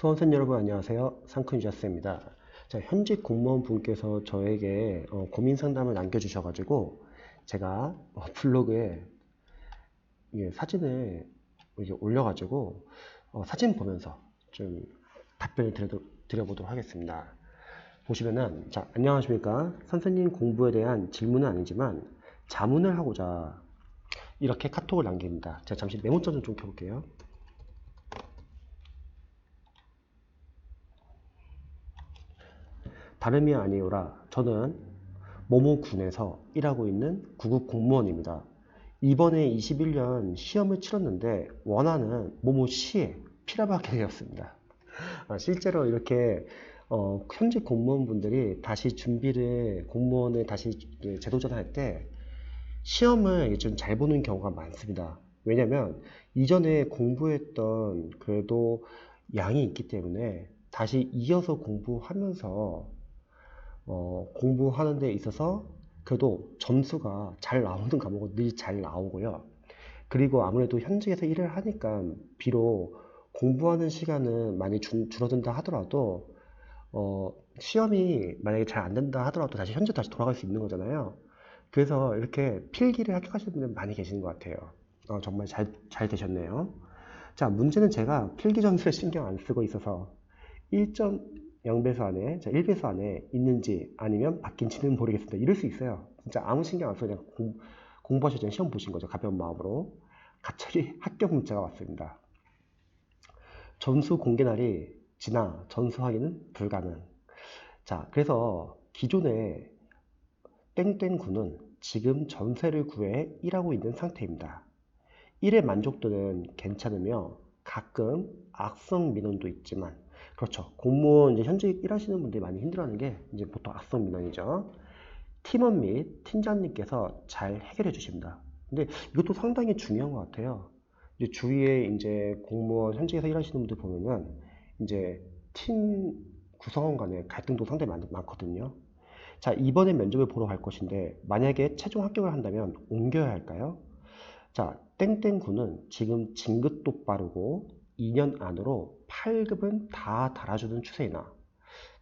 수험생 여러분 안녕하세요. 상큼유자스입니다. 자, 현직 공무원 분께서 저에게 어, 고민 상담을 남겨주셔가지고 제가 어, 블로그에 예, 사진을 이렇게 올려가지고 어, 사진 보면서 좀 답변을 드려, 드려보도록 하겠습니다. 보시면은 자 안녕하십니까 선생님 공부에 대한 질문은 아니지만 자문을 하고자 이렇게 카톡을 남깁니다. 제가 잠시 메모장 좀 켜볼게요. 다름이 아니오라 저는 모모 군에서 일하고 있는 구급 공무원입니다. 이번에 21년 시험을 치렀는데 원하는 모모 시에 필요하게 되었습니다. 아, 실제로 이렇게 어, 현직 공무원분들이 다시 준비를 공무원을 다시 재도전할 때 시험을 좀 잘 보는 경우가 많습니다. 왜냐면 이전에 공부했던 그래도 양이 있기 때문에 다시 이어서 공부하면서 어, 공부하는 데 있어서 그래도 점수가 잘 나오는 과목은 늘 잘 나오고요. 그리고 아무래도 현직에서 일을 하니까 비록 공부하는 시간은 많이 줄, 줄어든다 하더라도 어, 시험이 만약에 잘 안 된다 하더라도 다시 현재 다시 돌아갈 수 있는 거잖아요. 그래서 이렇게 필기를 합격하시는 분들 많이 계시는 것 같아요. 어, 정말 잘, 잘 되셨네요. 자, 문제는 제가 필기 점수에 신경 안 쓰고 있어서 1.0배수 안에, 자, 1배수 안에 있는지 아니면 바뀐지는 모르겠습니다. 이럴 수 있어요. 진짜 아무 신경 안 쓰고 그냥 공, 그냥 시험 보신 거죠. 가벼운 마음으로. 갑자기 합격 문자가 왔습니다. 점수 공개 날이 지나 점수 확인은 불가능. 자, 그래서 기존에 땡땡군은 지금 전세를 구해 일하고 있는 상태입니다. 일의 만족도는 괜찮으며 가끔 악성 민원도 있지만 그렇죠. 공무원 이제 현직 일하시는 분들이 많이 힘들어하는 게 이제 보통 악성 민원이죠. 팀원 및 팀장님께서 잘 해결해 주십니다. 근데 이것도 상당히 중요한 것 같아요. 이제 주위에 이제 공무원 현직에서 일하시는 분들 보면은 이제 팀 구성원 간의 갈등도 상당히 많, 많거든요. 자, 이번에 면접을 보러 갈 것인데 만약에 최종 합격을 한다면 옮겨야 할까요? 자, 땡땡군은 지금 진급도 빠르고 2년 안으로 8급은 다 달아주는 추세이나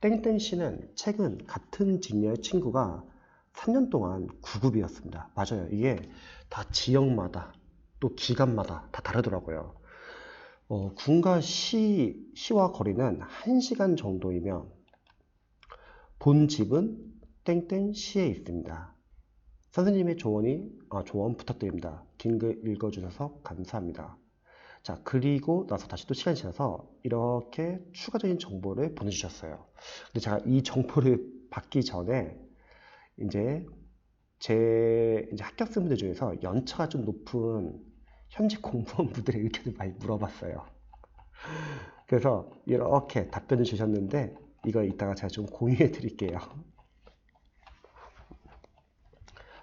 땡땡 씨는 최근 같은 직렬 친구가 3년 동안 9급이었습니다. 맞아요. 이게 다 지역마다 또 기간마다 다 다르더라고요. 어, 군과 시, 시와 거리는 1시간 정도이며 본 집은 땡땡 시에 있습니다. 선생님의 조언이 아, 조언 부탁드립니다. 긴 글 읽어주셔서 감사합니다. 자 그리고 나서 다시 또 시간이 지나서 이렇게 추가적인 정보를 보내주셨어요. 근데 제가 이 정보를 받기 전에 이제 제 이제 합격생분들 중에서 연차가 좀 높은 현직 공무원분들의 의견을 많이 물어봤어요. 그래서 이렇게 답변을 주셨는데 이거 이따가 제가 좀 공유해 드릴게요.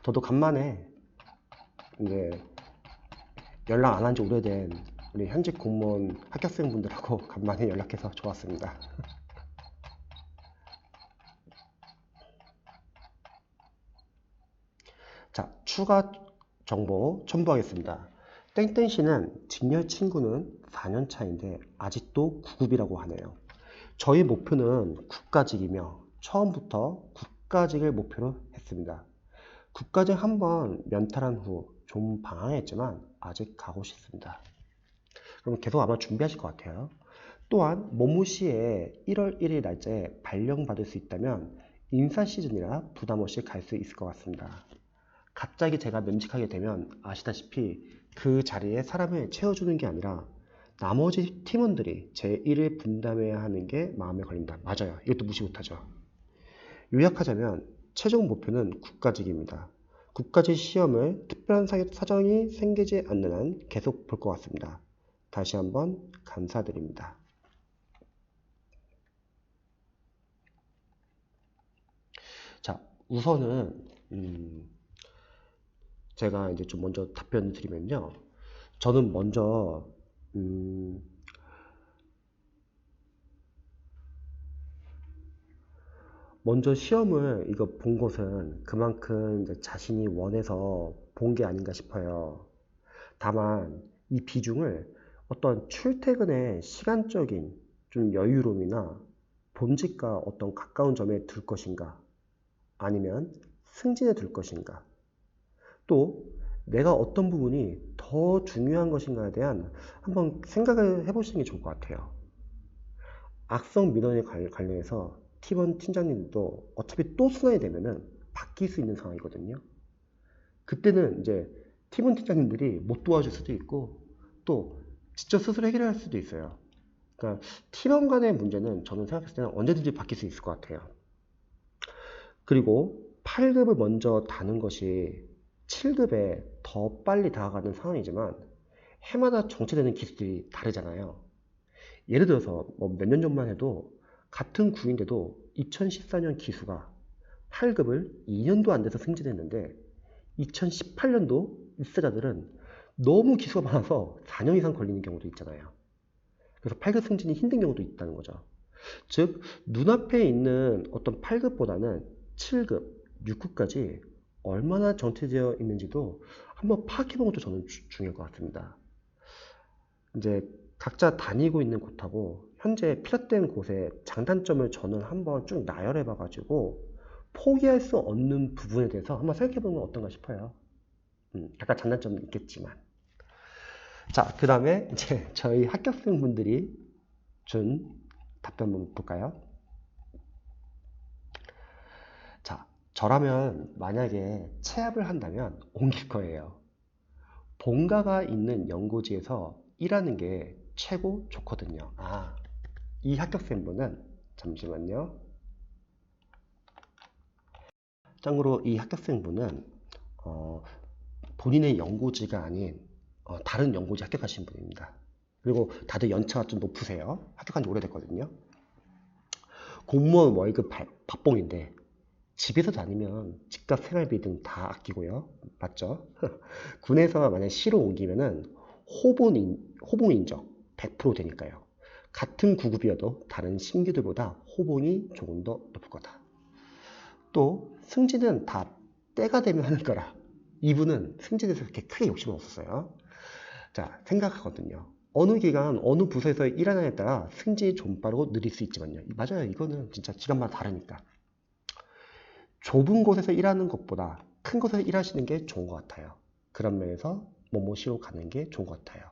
저도 간만에 이제 연락 안 한 지 오래된 우리 현직 공무원 합격생분들하고 간만에 연락해서 좋았습니다. 자, 추가 정보 첨부하겠습니다. 땡땡 씨는 직렬 친구는 4년 차인데 아직도 9급이라고 하네요. 저희 목표는 국가직이며 처음부터 국가직을 목표로 했습니다. 국가직 한번 면탈한 후 좀 방황했지만 아직 가고 싶습니다. 그럼 계속 아마 준비하실 것 같아요. 또한 모무시에 1월 1일 날짜에 발령받을 수 있다면 인사 시즌이라 부담 없이 갈 수 있을 것 같습니다. 갑자기 제가 면직하게 되면 아시다시피 그 자리에 사람을 채워주는 게 아니라 나머지 팀원들이 제 일을 분담해야 하는 게 마음에 걸립니다. 맞아요. 이것도 무시 못하죠. 요약하자면 최종 목표는 국가직입니다. 국가직 시험을 특별한 사정이 생기지 않는 한 계속 볼 것 같습니다. 다시 한번 감사드립니다. 자, 우선은 음, 제가 이제 좀 먼저 답변을 드리면요. 저는 먼저 음, 먼저 시험을 이거 본 것은 그만큼 자신이 원해서 본 게 아닌가 싶어요. 다만 이 비중을 어떤 출퇴근의 시간적인 좀 여유로움이나 본직과 어떤 가까운 점에 둘 것인가? 아니면 승진에 둘 것인가? 또 내가 어떤 부분이 더 중요한 것인가에 대한 한번 생각을 해보시는 게 좋을 것 같아요. 악성 민원에 관- 관련해서 팀원 팀장님도 어차피 또 순환이 되면은 바뀔 수 있는 상황이거든요. 그때는 이제 팀원 팀장님들이 못 도와줄 수도 있고 또 직접 스스로 해결할 수도 있어요. 그러니까 팀원 간의 문제는 저는 생각했을 때는 언제든지 바뀔 수 있을 것 같아요. 그리고 8급을 먼저 다는 것이 7급에 더 빨리 다가가는 상황이지만 해마다 정체되는 기술들이 다르잖아요. 예를 들어서 뭐몇년 전만 해도 같은 구인데도 2014년 기수가 8급을 2년도 안 돼서 승진했는데 2018년도 입사자들은 너무 기수가 많아서 4년 이상 걸리는 경우도 있잖아요. 그래서 8급 승진이 힘든 경우도 있다는 거죠. 즉, 눈앞에 있는 어떤 8급보다는 7급, 6급까지 얼마나 정체되어 있는지도 한번 파악해보는 것도 저는 주- 중요할 것 같습니다. 이제 각자 다니고 있는 곳하고 현재 필요된 곳의 장단점을 저는 한번 쭉 나열해봐가지고 포기할 수 없는 부분에 대해서 한번 생각해보는 건 어떤가 싶어요. 음, 약간 장단점은 있겠지만. 자, 그 다음에 이제 저희 합격생분들이 준 답변 한번 볼까요? 자, 저라면 만약에 체합을 한다면 옮길 거예요. 본가가 있는 연고지에서 일하는 게 최고 좋거든요. 아, 이 합격생분은 잠시만요. 참고로 이 합격생분은 어, 본인의 연고지가 아닌 어, 다른 연고지 합격하신 분입니다. 그리고 다들 연차가 좀 높으세요. 합격한 지 오래됐거든요. 공무원 월급 발- 밥봉인데 집에서 다니면 집값 생활비 등 다 아끼고요. 맞죠? 군에서 만약 시로 옮기면은 호봉, 인, 호봉 인정 100% 되니까요. 같은 구급이어도 다른 신규들보다 호봉이 조금 더 높을 거다. 또 승진은 다 때가 되면 하는 거라. 이분은 승진에서 그렇게 크게 욕심은 없었어요. 자, 생각하거든요. 어느 기간, 어느 부서에서 일하느냐에 따라 승진이 좀 빠르고 느릴 수 있지만요. 맞아요. 이거는 진짜 기간마다 다르니까. 좁은 곳에서 일하는 것보다 큰 곳에서 일하시는 게 좋은 것 같아요. 그런 면에서 모모시로 가는 게 좋은 것 같아요.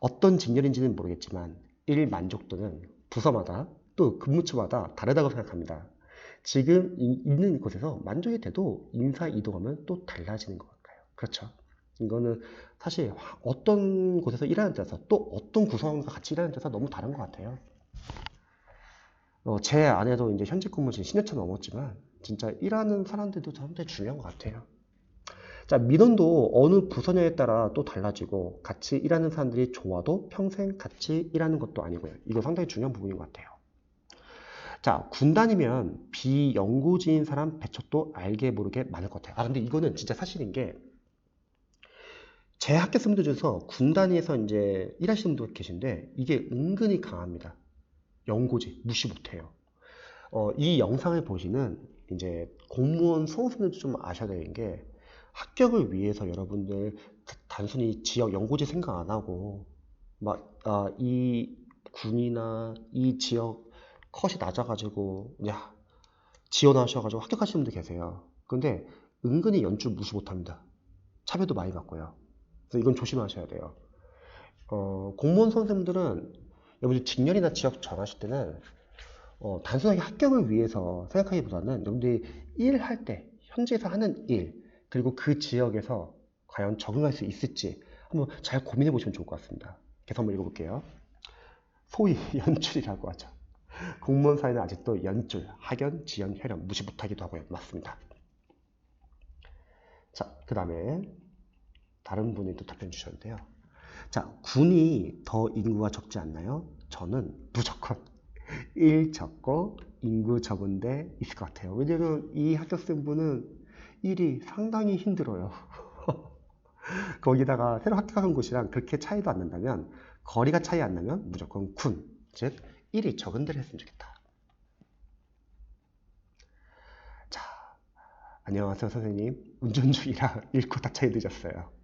어떤 직렬인지는 모르겠지만 일 만족도는 부서마다 또 근무처마다 다르다고 생각합니다. 지금 이- 있는 곳에서 만족이 돼도 인사 이동하면 또 달라지는 것 같아요. 그렇죠. 이거는 사실 화- 어떤 곳에서 일하는 데서 또 어떤 구성원과 같이 일하는 데서 너무 다른 것 같아요. 어, 제 아내도 이제 현직 근무 지금 10년차 넘었지만 진짜 일하는 사람들도 상당히 중요한 것 같아요. 자, 민원도 어느 부서냐에 따라 또 달라지고 같이 일하는 사람들이 좋아도 평생 같이 일하는 것도 아니고요. 이거 상당히 중요한 부분인 것 같아요. 자, 군단이면 비연고지인 사람 배척도 알게 모르게 많을 것 같아요. 아, 근데 이거는 진짜 사실인 게, 제 학교생들 중에서 군단위에서 이제 일하시는 분도 계신데, 이게 은근히 강합니다. 연고지, 무시 못해요. 어, 이 영상을 보시는 이제 공무원 수험생들도 좀 아셔야 되는 게, 합격을 위해서 여러분들 다- 단순히 지역 연고지 생각 안 하고, 막, 아, 이 군이나 이 지역 컷이 낮아가지고 야 지원하셔가지고 합격하시는 분들 계세요. 근데 은근히 연출 무시 못합니다. 차별도 많이 받고요. 그래서 이건 조심하셔야 돼요. 어, 공무원 선생님들은 여러분들 직렬이나 지역 정하실 때는 어, 단순하게 합격을 위해서 생각하기보다는 여러분들이 일할 때 현지에서 하는 일 그리고 그 지역에서 과연 적응할 수 있을지 한번 잘 고민해 보시면 좋을 것 같습니다. 계속 한번 읽어볼게요. 소위 연출이라고 하죠. 공무원 사회는 아직도 연출, 학연, 지연, 혈연 무시 못하기도 하고요. 맞습니다. 자, 그 다음에 다른 분이 또 답변 주셨는데요. 자, 군이 더 인구가 적지 않나요? 저는 무조건 일 적고 인구 적은데 있을 것 같아요. 왜냐면 이 합격생분은 일이 상당히 힘들어요. 거기다가 새로 합격한 곳이랑 그렇게 차이도 안 난다면 거리가 차이 안 나면 무조건 군, 즉 일이 적은 데를 했으면 좋겠다. 자, 안녕하세요 선생님. 운전 중이라 읽고 다 차이 늦었어요.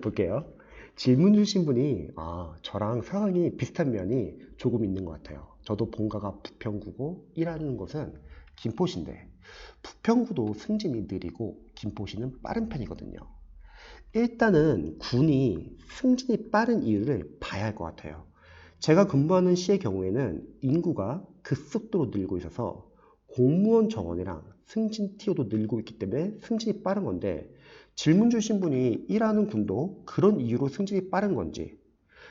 볼게요. 질문 주신 분이 아, 저랑 상황이 비슷한 면이 조금 있는 것 같아요. 저도 본가가 부평구고 일하는 곳은 김포시인데 부평구도 승진이 느리고 김포시는 빠른 편이거든요. 일단은 군이 승진이 빠른 이유를 봐야 할 것 같아요. 제가 근무하는 시의 경우에는 인구가 급속도로 늘고 있어서 공무원 정원이랑 승진 티오도 늘고 있기 때문에 승진이 빠른 건데 질문 주신 분이 일하는 군도 그런 이유로 승진이 빠른 건지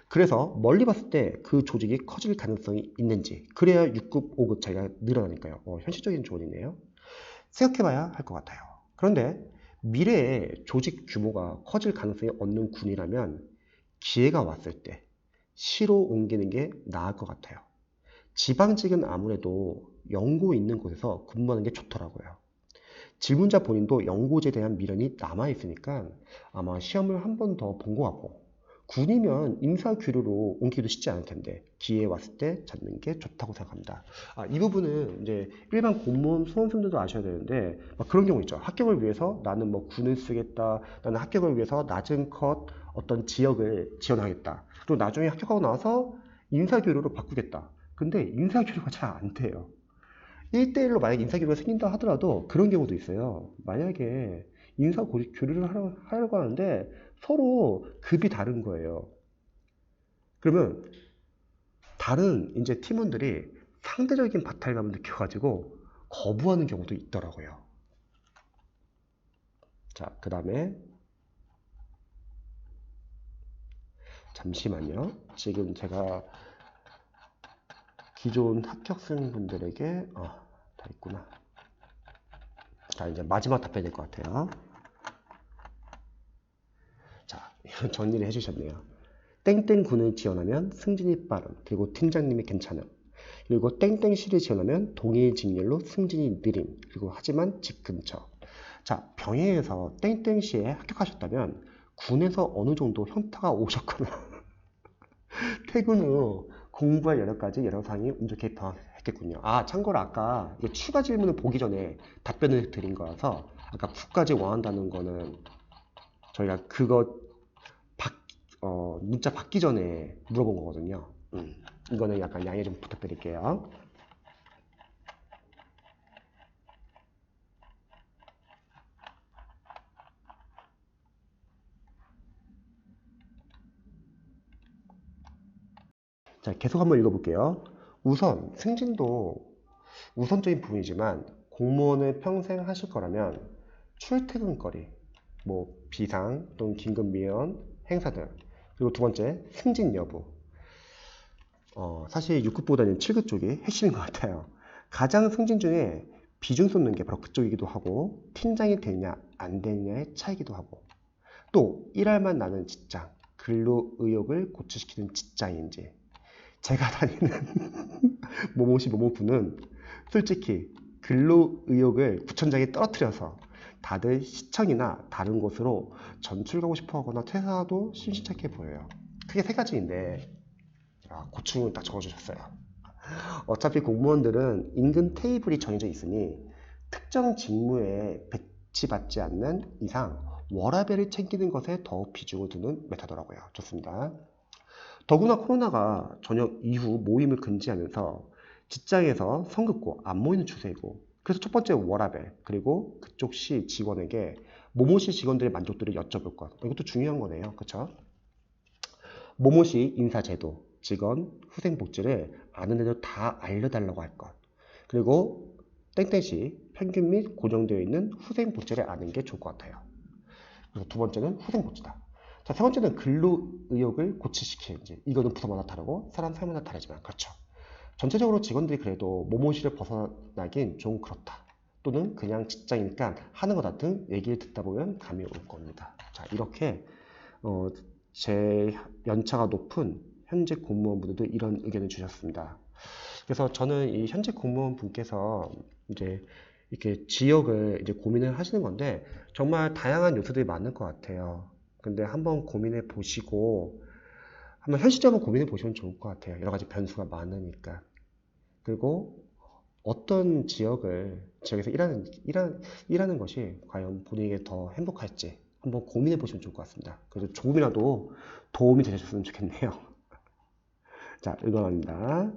그래서 멀리 봤을 때 그 조직이 커질 가능성이 있는지 그래야 6급, 5급 차이가 늘어나니까요. 어, 현실적인 조언이네요. 생각해봐야 할 것 같아요. 그런데 미래에 조직 규모가 커질 가능성이 없는 군이라면 기회가 왔을 때 시로 옮기는 게 나을 것 같아요. 지방직은 아무래도 연고 있는 곳에서 근무하는 게 좋더라고요. 질문자 본인도 연고제에 대한 미련이 남아있으니까 아마 시험을 한 번 더 본 것 같고 군이면 인사규류로 옮기기도 쉽지 않을 텐데 기회 왔을 때 잡는 게 좋다고 생각합니다. 아, 이 부분은 이제 일반 공무원 수험생들도 아셔야 되는데 막 그런 경우 있죠. 합격을 위해서 나는 뭐 군을 쓰겠다. 나는 합격을 위해서 낮은 컷 어떤 지역을 지원하겠다. 그리고 나중에 합격하고 나서 인사교류로 바꾸겠다. 근데 인사교류가 잘 안 돼요. 1대1로 만약에 인사교류가 생긴다 하더라도 그런 경우도 있어요. 만약에 인사교류를 하려- 하려고 하는데 서로 급이 다른 거예요. 그러면 다른 이제 팀원들이 상대적인 박탈감을 느껴가지고 거부하는 경우도 있더라고요. 자, 그 다음에 잠시만요. 지금 제가 기존 합격생 분들에게 어, 다 있구나. 자, 이제 마지막 답변이 될 것 같아요. 자, 정리를 해주셨네요. 땡땡군을 지원하면 승진이 빠름, 그리고 팀장님이 괜찮음. 그리고 땡땡시를 지원하면 동일 직렬로 승진이 느림, 그리고 하지만 집 근처. 자, 병행해서 땡땡시에 합격하셨다면 군에서 어느 정도 현타가 오셨거나 퇴근 후 공부할 여러 가지 여러 사항이 운 좋게 변했겠군요. 아, 참고로 아까 추가 질문을 보기 전에 답변을 드린 거라서 아까 국까지 원한다는 거는 저희가 그거 받, 어, 문자 받기 전에 물어본 거거든요. 음, 이거는 약간 양해 좀 부탁드릴게요. 자, 계속 한번 읽어볼게요. 우선 승진도 우선적인 부분이지만 공무원을 평생 하실 거라면 출퇴근거리, 뭐 비상 또는 긴급 미연 행사 등 그리고 두 번째 승진 여부. 어, 사실 6급보다는 7급 쪽이 핵심인 것 같아요. 가장 승진 중에 비중 쏟는 게 바로 그쪽이기도 하고 팀장이 되냐 안 되냐의 차이기도 하고 또 일할만 나는 직장, 근로 의욕을 고취시키는 직장인지 제가 다니는 모모시 모모부는 솔직히 근로 의욕을 구천장에 떨어뜨려서 다들 시청이나 다른 곳으로 전출 가고 싶어 하거나 퇴사도 심심찮게 보여요. 크게 세 가지인데 아, 고충을 딱 적어주셨어요. 어차피 공무원들은 임금 테이블이 정해져 있으니 특정 직무에 배치받지 않는 이상 워라밸을 챙기는 것에 더 비중을 두는 메타더라고요. 좋습니다. 더구나 코로나가 저녁 이후 모임을 금지하면서 직장에서 성급고 안 모이는 추세이고 그래서 첫 번째 워라벨 그리고 그쪽 시 직원에게 모모시 직원들의 만족도를 여쭤볼 것. 이것도 중요한 거네요. 그쵸? 모모시 인사제도 직원 후생복지를 아는 애들 다 알려달라고 할 것. 그리고 땡땡시 평균 및 고정되어 있는 후생복지를 아는 게 좋을 것 같아요. 그리고 두 번째는 후생복지다 자, 세 번째는 근로 의욕을 고취시키는 지. 이거는 부서마다 다르고 사람 사람마다 다르지만 그렇죠. 전체적으로 직원들이 그래도 모모시를 벗어나긴 좀 그렇다. 또는 그냥 직장이니까 하는 거다 등 얘기를 듣다 보면 감이 올 겁니다. 자, 이렇게 어, 제 연차가 높은 현재 공무원분들도 이런 의견을 주셨습니다. 그래서 저는 이 현재 공무원 분께서 이제 이렇게 지역을 이제 고민을 하시는 건데 정말 다양한 요소들이 많을 것 같아요. 근데 한번 고민해 보시고 한번 현실적으로 고민해 보시면 좋을 것 같아요. 여러 가지 변수가 많으니까. 그리고 어떤 지역을 지역에서 일하는 일하, 일하는 것이 과연 본인에게 더 행복할지 한번 고민해 보시면 좋을 것 같습니다. 그래서 조금이라도 도움이 되셨으면 좋겠네요. 자, 응원합니다.